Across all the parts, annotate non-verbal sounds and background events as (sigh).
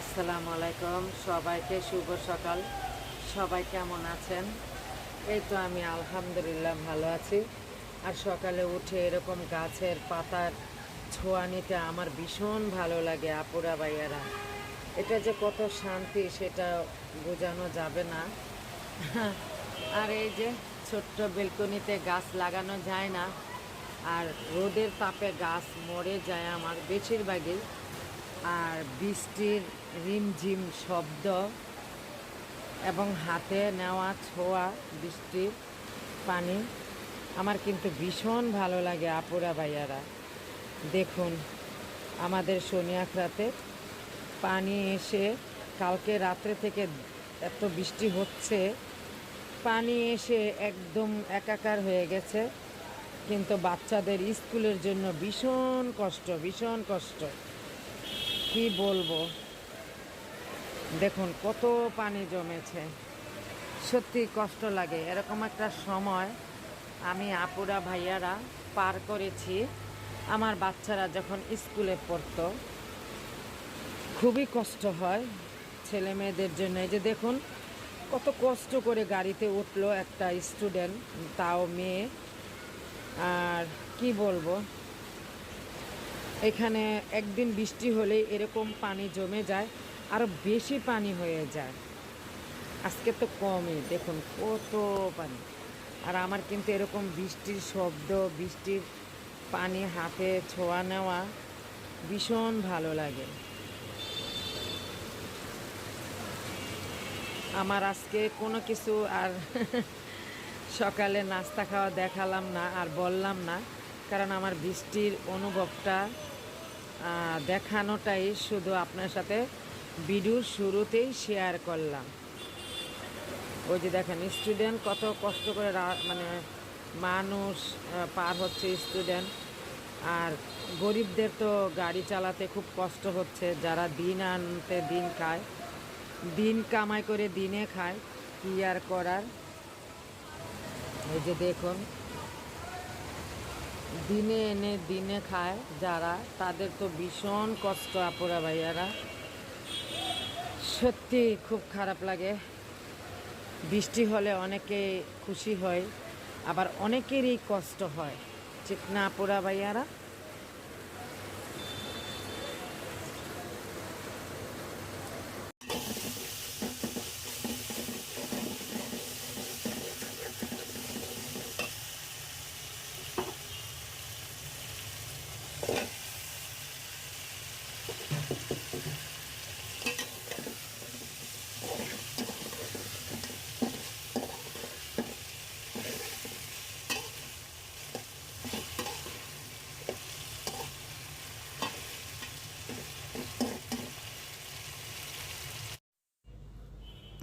আসসালামু আলাইকুম, সবাইকে শুভ সকাল। সবাই কেমন আছেন? এই তো আমি আলহামদুলিল্লাহ ভালো আছি। আর সকালে উঠে এরকম গাছের পাতার ছোঁয়া নিতে আমার ভীষণ ভালো লাগে, আপুরা ভাইয়ারা। এটা যে কত শান্তি সেটা বোঝানো যাবে না। আর এই যে ছোট্ট বেলকনিতে গাছ লাগানো যায় না, আর রোদের তাপে গাছ মরে যায় আমার বেশিরভাগই। আর বৃষ্টির রিমঝিম শব্দ এবং হাতে নেওয়া ছোঁয়া বৃষ্টির পানি। আমার কিন্তু ভীষণ ভালো লাগে আপুরা ভাইয়ারা। দেখুন, আমাদের সোনিয়াখরাতে পানি এসে কালকে রাত্রে থেকে এত বৃষ্টি হচ্ছে, পানি এসে একদম একাকার হয়ে গেছে। কিন্তু বাচ্চাদের স্কুলের জন্য ভীষণ কষ্ট ভীষণ কষ্ট। কি বলব? দেখুন, কত পানি জমেছে। সত্যি কষ্ট লাগে। এরকম একটা সময় আমি আপুরা ভাইয়ারা পার করেছি। আমার বাচ্চারা যখন স্কুলে পড়তো, খুবই কষ্ট হয় ছেলে মেয়েদের জন্য। যে দেখুন, কত কষ্ট করে গাড়িতে উঠল একটা স্টুডেন্ট, তাও মেয়ে। আর কি বলব? এখানে একদিন বৃষ্টি হলে এরকম পানি জমে যায়। আরও বেশি পানি হয়ে যায়। আজকে তো কমই, দেখুন কত পানি। আর আমার কিন্তু এরকম বৃষ্টির শব্দ, বৃষ্টির পানি হাতে ছোঁয়া নেওয়া ভীষণ ভালো লাগে। আমার আজকে কোনো কিছু আর (laughs) সকালে নাস্তা খাওয়া দেখালাম না আর বললাম না, কারণ আমার বৃষ্টির অনুভবটা দেখানোটাই শুধু আপনার সাথে ভিডিওর শুরুতেই শেয়ার করলাম। ওই যে দেখেন স্টুডেন্ট কত কষ্ট করে মানে মানুষ পার হচ্ছে স্টুডেন্ট আর গরিবদের তো গাড়ি চালাতে খুব কষ্ট হচ্ছে, যারা দিন আনতে দিন খায়। দিন কামাই করে দিনে খায়, কি আর করার? এই যে দেখুন, দিনে এনে দিনে খায় যারা, তাদের তো ভীষণ কষ্ট আপুরা ভাইয়ারা। সত্যি খুব খারাপ লাগে। বৃষ্টি হলে অনেকে খুশি হয়, আবার অনেকেরই কষ্ট হয়। ঠিক না পোড়া ভাইয়ারা?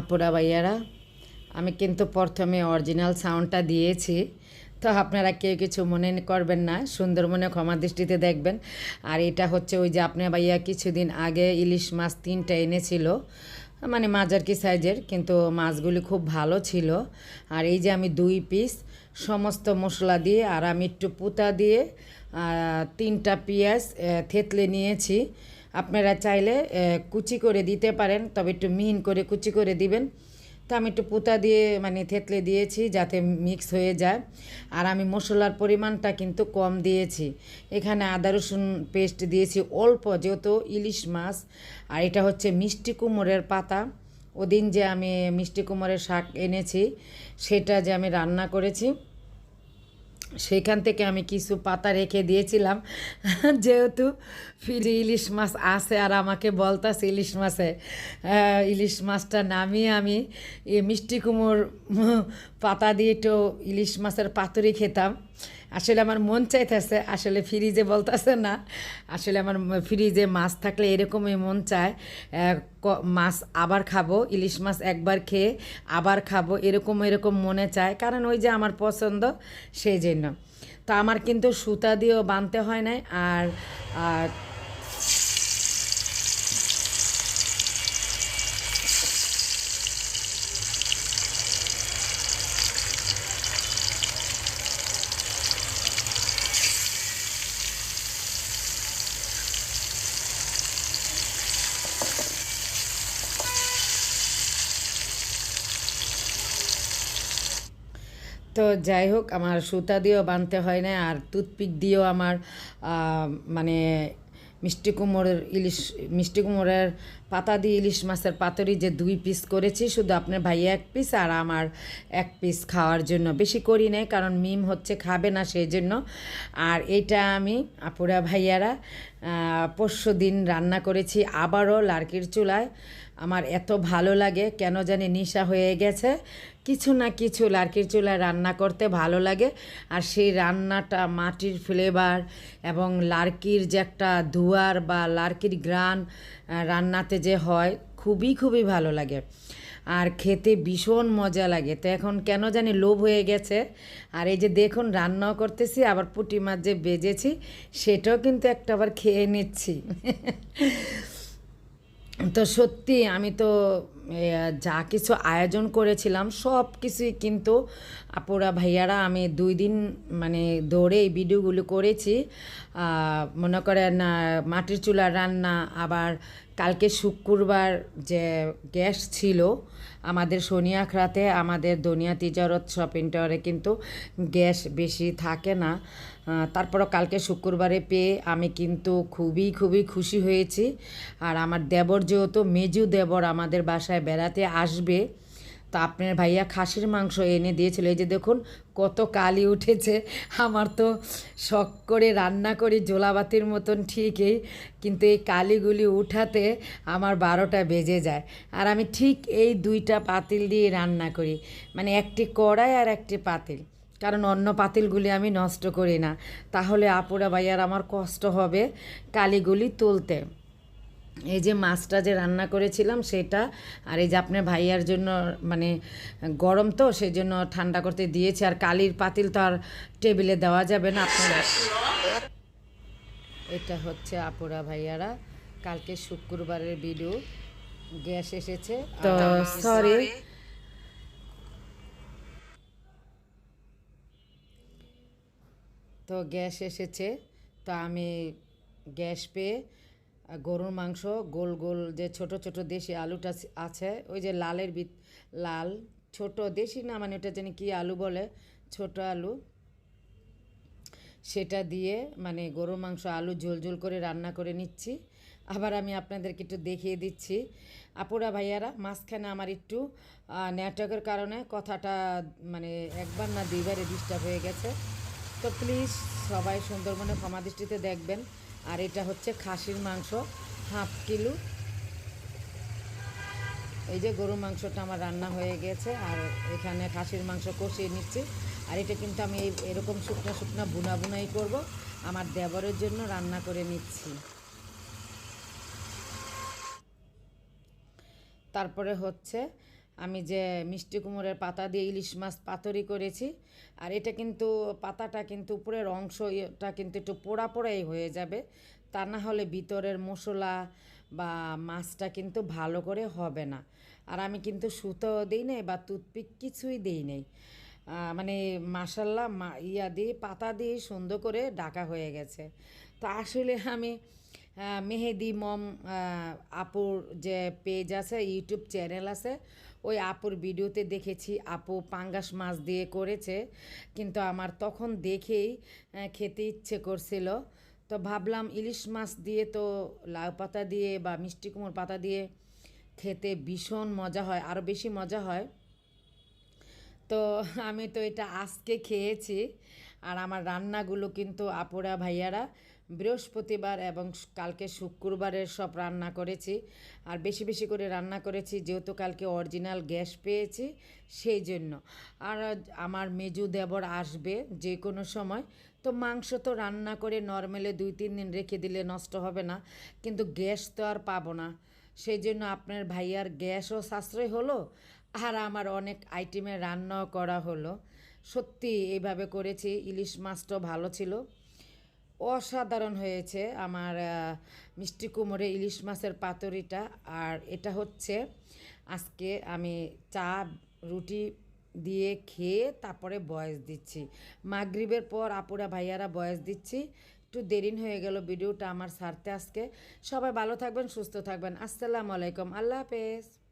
আপুরা ভাইয়ারা, আমি কিন্তু প্রথমে অরিজিনাল সাউন্ডটা দিয়েছি। তো আপনারা কেউ কিছু মনে করবেন না, সুন্দর মনে ক্ষমা দৃষ্টিতে দেখবেন। আর এটা হচ্ছে ওই যে আপনার ভাইয়া কিছুদিন আগে ইলিশ মাছ তিনটা এনেছিল মানে মাঝার কি সাইজের, কিন্তু মাছগুলি খুব ভালো ছিল। আর এই যে আমি দুই পিস সমস্ত মশলা দিয়ে আর আমি একটু পুতা দিয়ে তিনটা পেঁয়াজ থেতলে নিয়েছি। আপনারা চাইলে কুচি করে দিতে পারেন, তবে একটু মিহিন করে কুচি করে দিবেন। তো আমি একটু পুতা দিয়ে মানে থেতলে দিয়েছি যাতে মিক্স হয়ে যায়। আর আমি মশলার পরিমাণটা কিন্তু কম দিয়েছি। এখানে আদা, রসুন পেস্ট দিয়েছি অল্প, যেহেতু ইলিশ মাছ। আর এটা হচ্ছে মিষ্টি কুমড়ের পাতা। ওদিন যে আমি মিষ্টি কুমড়ের শাক এনেছি, সেটা যে আমি রান্না করেছি। সেইখান থেকে আমি কিছু পাতা রেখে দিয়েছিলাম। (laughs) যেহেতু ফিরে ইলিশ মাছ আছে আর আমাকে বলতাস ইলিশ মাছে ইলিশ মাছটা নামিয়ে আমি মিষ্টি কুমোর (laughs) পাতা দিয়ে একটু ইলিশ মাছের পাতুরি খেতাম। আসলে আমার মন চাইতেছে, আসলে ফ্রিজে বলতেছে না, আসলে আমার ফ্রিজে মাছ থাকলে এরকমই মন চায় মাছ আবার খাব, ইলিশ মাছ একবার খেয়ে আবার খাব, এরকম এরকম মনে চায়, কারণ ওই যে আমার পছন্দ সেই জন্য। তো আমার কিন্তু সুতা দিয়েও বানতে হয় নাই আর তো যাই হোক, আমার সুতা দিয়েও বানতে হয় না আর টুথপিক দিয়েও আমার মানে মিষ্টি কুমড়ের ইলিশ, মিষ্টি কুমড়ের পাতা দিয়ে ইলিশ মাছের পাতুরি যে দুই পিস করেছি, শুধু আপনার ভাইয়া এক পিস আর আমার এক পিস খাওয়ার জন্য। বেশি করি নাই, কারণ মিম হচ্ছে খাবে না সেই জন্য আর এটা আমি আপুরা ভাইয়ারা পরশু দিন রান্না করেছি আবারও লার্কির চুলায়। আমার এত ভালো লাগে, কেন জানি নিশা হয়ে গেছে। কিছু না কিছু লার্কির চুলায় রান্না করতে ভালো লাগে। আর সেই রান্নাটা মাটির ফ্লেভার এবং লার্কির যে একটা ধোয়ার বা লার্কির গ্রান রান্নাতে যে হয়, খুবই খুবই ভালো লাগে। আর খেতে ভীষণ মজা লাগে। তো এখন কেন জানি লোভ হয়ে গেছে। আর এই যে দেখুন, রান্নাও করতেছি, আবার পুঁটি মাছ যে বেজেছি, সেটাও কিন্তু একটা আবার খেয়ে নিচ্ছি। (laughs) তো সত্যি আমি তো যা কিছু আয়োজন করেছিলাম, সব কিছুই কিন্তু আপুরা ভাইয়ারা আমি দুই দিন মানে দৌড়ে এই ভিডিওগুলো করেছি। মনে করেন মাটির চুলার রান্না, আবার কালকে শুক্রবার যে গ্যাস ছিল, আমাদের সোনিয়াখড়াতে আমাদের দুনিয়া তিজারত শপিং টাওয়ারে কিন্তু গ্যাস বেশি থাকে না। তারপরও কালকে শুক্রবারে পেয়ে আমি কিন্তু খুবই খুবই খুশি হয়েছি। আর আমার দেবর যেহেতু, মেজু দেবর আমাদের বাসায় বেড়াতে আসবে, তা আপনার ভাইয়া খাসির মাংস এনে দিয়েছিল। এই যে দেখুন, কত কালি উঠেছে। আমার তো শখ করে রান্না করি, জোলাবাতির মতন ঠিকই, কিন্তু এই কালিগুলি উঠাতে আমার বারোটা বেজে যায়। আর আমি ঠিক এই দুইটা পাতিল দিয়ে রান্না করি। মানে একটি কড়াই আর একটি পাতিল। কারণ অন্য পাতিলগুলি আমি নষ্ট করি না। তাহলে আপুরা ভাইয়ার আমার কষ্ট হবে কালিগুলি তুলতে। এই যে মাছটা যে রান্না করেছিলাম সেটা আর এই যে আপনার ভাইয়ার জন্য মানে গরম তো সেই জন্য ঠান্ডা করতে দিয়েছি। আর কালির পাতিল তো আর টেবিলে দেওয়া যাবে না আপনার। এটা হচ্ছে আপুরা ভাইয়ারা কালকে শুক্রবারের ভিডিও গ্যাস এসেছে। তো সরি তো গ্যাস এসেছে। তো আমি গ্যাস পেয়ে গরুর মাংস, গোল গোল যে ছোট ছোট দেশি আলুটা আছে- ওই যে লালের বি, লাল, ছোট দেশি না মানে ওটা জানি কী আলু বলে, ছোট আলু। সেটা দিয়ে মানে গরুর মাংস, আলু ঝোল ঝোল করে রান্না করে নিচ্ছি। আবার আমি আপনাদেরকে একটু দেখিয়ে দিচ্ছি। আপুরা, ভাইয়ারা, মাঝখানে আমার একটু নেটওয়ার্কের কারণে কথাটা মানে একবার না দুইবারে ডিস্টার্ব হয়ে গেছে। তো প্লিজ সবাই সুন্দরবনে ক্ষমা দৃষ্টিতে দেখবেন। আর এটা হচ্ছে খাসির মাংস, হাফ কিলো। এই যে গরুর মাংসটা আমার রান্না হয়ে গেছে, আর এখানে খাসির মাংস কষিয়ে নিচ্ছি। আর এটা কিন্তু আমি এই এরকম শুকনো শুকনো বুনা বুনাই করব, আমার দেবরের জন্য রান্না করে নিচ্ছি। তারপরে হচ্ছে আমি যে মিষ্টি কুমড়ের পাতা দিয়ে ইলিশ মাছ পাতুরি করেছি, আর এটা কিন্তু পাতাটা কিন্তু উপরের অংশটা কিন্তু একটু পোড়া পোড়াই হয়ে যাবে। তা না হলে ভিতরের মশলা বা মাছটা কিন্তু ভালো করে হবে না। আর আমি কিন্তু সুতো দিই নাই বা টুথপিক কিছুই দিই নাই। মানে মাসাল্লা ইয়া দিয়ে, পাতা দিয়ে সুন্দর করে ডাকা হয়ে গেছে। তো আসলে আমি মেহেদি মম আপুর যে পেজ আছে ইউটিউব চ্যানেল আছে, ওই আপুর ভিডিওতে দেখেছি আপু পাঙ্গাস মাছ দিয়ে করেছে। কিন্তু আমার তখন দেখেই খেতে ইচ্ছে করছিল। তো ভাবলাম ইলিশ মাছ দিয়ে তো লাউ পাতা দিয়ে বা মিষ্টি কুমড় পাতা দিয়ে খেতে ভীষণ মজা হয় আরও বেশি মজা হয়। তো আমি তো এটা আজকে খেয়েছি। আর আমার রান্নাগুলো কিন্তু আপুরা ভাইয়ারা বৃহস্পতিবার এবং কালকে শুক্রবারের সব রান্না করেছি। আর বেশি বেশি করে রান্না করেছি, যেহেতু কালকে অরিজিনাল গ্যাস পেয়েছি, সেই জন্য। আর আমার মেজু দেবর আসবে যে কোনো সময়। তো মাংস তো রান্না করে নর্মালে দুই তিন দিন রেখে দিলে নষ্ট হবে না। কিন্তু গ্যাস তো আর পাবো না। সেই জন্য আপনার ভাইয়ার গ্যাসও সাশ্রয় হলো আর আমার অনেক আইটেমে রান্নাও করা হলো। সত্যি এইভাবে করেছি, ইলিশ মাছটাও ভালো ছিল। অসাধারণ হয়েছে আমার মিষ্টি কুমড়ে ইলিশ মাছের পাতুরিটা। আর এটা হচ্ছে, আজকে আমি চা, রুটি দিয়ে খেয়ে তারপরে বয়স দিচ্ছি। মাগরিবের পর আপুরা, ভাইয়ারা বয়স দিচ্ছি। একটু দেরিন হয়ে গেল ভিডিওটা আমার সারতে আজকে। সবাই ভালো থাকবেন, সুস্থ থাকবেন। আসসালামু আলাইকুম। আল্লাহ হাফেজ।